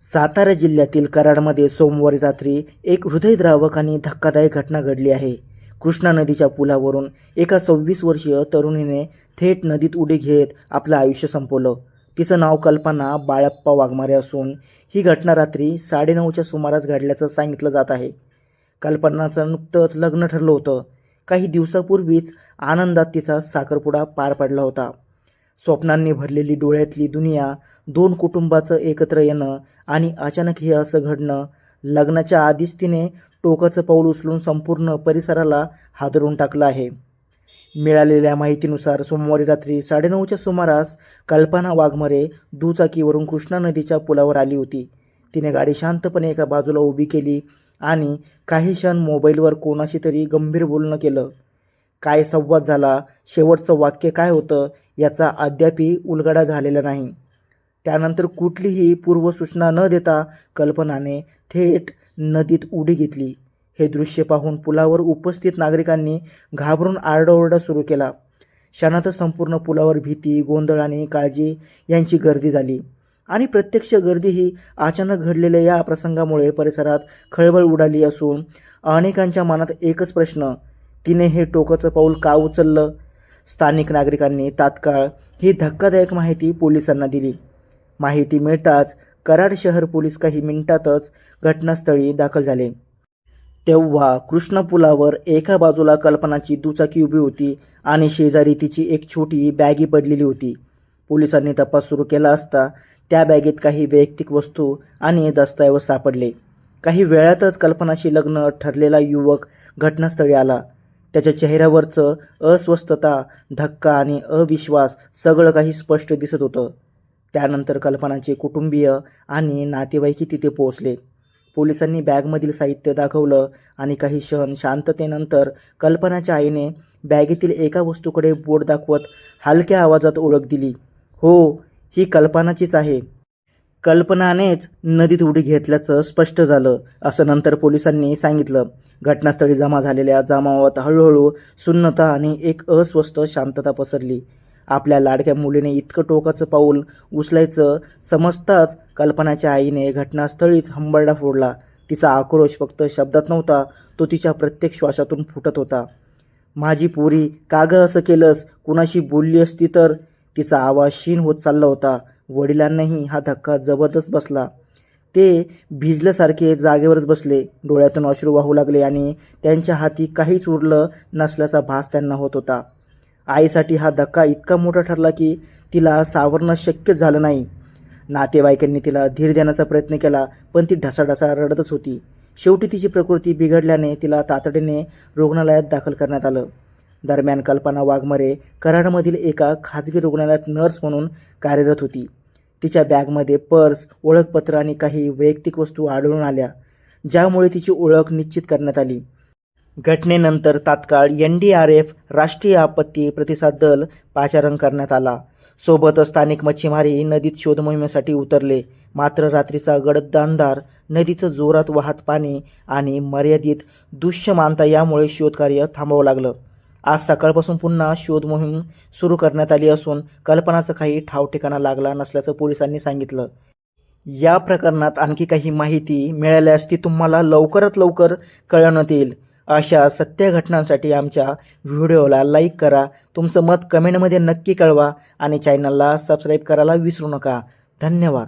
सातारा जिल्ह्यातील कराडमध्ये सोमवारी रात्री एक हृदयद्रावक आणि धक्कादायक घटना घडली आहे. कृष्णा नदीच्या पुलावरून एका सव्वीस वर्षीय तरुणीने थेट नदीत उडी घेत आपलं आयुष्य संपवलं. तिचं नाव कल्पना बाळप्पा वाघमारे असून ही घटना रात्री साडेनऊच्या सुमारास घडल्याचं सांगितलं जात आहे. कल्पनाचं नुकतंच लग्न ठरलं होतं. काही दिवसापूर्वीच आनंदात तिचा साखरपुडा पार पडला होता. स्वप्नांनी भरलेली डोळ्यातली दुनिया दोन कुटुंबाचं एकत्र येणं आणि अचानक हे असं घडणं लग्नाच्या आधीच तिने टोकाचं पाऊल उचलून संपूर्ण परिसराला हादरून टाकलं आहे. मिळालेल्या माहितीनुसार सोमवारी रात्री साडेनऊच्या सुमारास कल्पना वाघमरे दुचाकीवरून कृष्णा नदीच्या पुलावर आली होती. तिने गाडी शांतपणे एका बाजूला उभी केली आणि काही क्षण मोबाईलवर कोणाशी तरी गंभीर बोलणं केलं. काय संवाद झाला शेवटचं वाक्य काय होतं याचा अद्यापही उलगडा झालेला नाही. त्यानंतर कुठलीही पूर्वसूचना न देता कल्पनाने थेट नदीत उडी घेतली. हे दृश्य पाहून पुलावर उपस्थित नागरिकांनी घाबरून आरडाओरडा सुरू केला. क्षणातच संपूर्ण पुलावर भीती गोंधळ आणि काळजी यांची गर्दी झाली. आणि प्रत्यक्ष गर्दी ही अचानक घडलेल्या या प्रसंगामुळे परिसरात खळबळ उडाली असून अनेकांच्या मनात एकच प्रश्न तिने हे टोकाचं पाऊल का उचललं? स्थानिक नागरिकांनी तात्काळ ही धक्कादायक माहिती पोलिसांना दिली. माहिती मिळताच कराड शहर पोलीस काही मिनिटातच घटनास्थळी दाखल झाले. तेव्हा कृष्णपुलावर एका बाजूला कल्पनाची दुचाकी उभी होती आणि शेजारी तिची एक छोटी बॅगी पडलेली होती. पोलिसांनी तपास सुरू केला असता त्या बॅगेत काही वैयक्तिक वस्तू आणि दस्तऐवज सापडले. काही वेळातच कल्पनाशी लग्न ठरलेला युवक घटनास्थळी आला. त्याच्या चेहऱ्यावरचं अस्वस्थता धक्का आणि अविश्वास सगळं काही स्पष्ट दिसत होतं. त्यानंतर कल्पनाचे कुटुंबीय आणि नातेवाईकही तिथे पोहोचले. पोलिसांनी बॅगमधील साहित्य दाखवलं आणि काही क्षण शांततेनंतर कल्पनाच्या आईने बॅगेतील एका वस्तूकडे बोट दाखवत हलक्या आवाजात ओळख दिली. हो ही कल्पनाचीच आहे. कल्पनानेच नदीत उडी घेतल्याचं स्पष्ट झालं. असं नंतर पोलिसांनी सांगितलं. घटनास्थळी जमा झालेल्या जमावात हळूहळू सुन्नता आणि एक अस्वस्थ शांतता पसरली. आपल्या लाडक्या मुलीने इतकं टोकाचं पाऊल उचलायचं समजताच कल्पनाच्या आईने घटनास्थळीच हंबरडा फोडला. तिचा आक्रोश फक्त शब्दात नव्हता तो तिच्या प्रत्येक श्वासातून फुटत होता. माझी पोरी का गं असं केलंस? कुणाशी बोलली असती तर? तिचा आवाज क्षीण होत चालला होता. वडिलांनाही हा धक्का जबरदस्त बसला. ते भिजल्यासारखे जागेवरच बसले. डोळ्यातून अश्रू वाहू लागले आणि त्यांच्या हाती काहीच उरलं नसल्याचा भास त्यांना होत होता. आईसाठी हा धक्का इतका मोठा ठरला की तिला सावरणं शक्यच झालं नाही. नातेवाईकांनी तिला धीर देण्याचा प्रयत्न केला पण ती ढसाढसा रडतच होती. शेवटी तिची प्रकृती बिघडल्याने तिला तातडीने रुग्णालयात दाखल करण्यात आलं. दरम्यान कल्पना वाघमरे कराडमधील एका खाजगी रुग्णालयात नर्स म्हणून कार्यरत होती. तिच्या बॅगमध्ये पर्स ओळखपत्र आणि काही वैयक्तिक वस्तू आढळून आल्या ज्यामुळे तिची ओळख निश्चित करण्यात आली. घटनेनंतर तात्काळ एन डी आर एफ राष्ट्रीय आपत्ती प्रतिसाद दल पाचारण करण्यात आला. सोबतच स्थानिक मच्छीमारी नदीत शोधमोहिमेसाठी उतरले. मात्र रात्रीचा गडद अंधार नदीचं जोरात वाहत पाणी आणि मर्यादित दृश्यमानता यामुळे शोधकार्य थांबावं लागलं. आज सकाळपासून पुन्हा शोध मोहीम सुरू करण्यात आली असून कल्पनाचं काही ठाव ठिकाणा लागला नसल्याचं पोलिसांनी सांगितलं. या प्रकरणात आणखी काही माहिती मिळाल्यास ती तुम्हाला लवकरात लवकर कळवण्यात येईल. अशा सत्य घटनांसाठी आमच्या व्हिडिओला लाईक करा तुमचं मत कमेंटमध्ये नक्की कळवा आणि चॅनलला सबस्क्राईब करायला विसरू नका. धन्यवाद.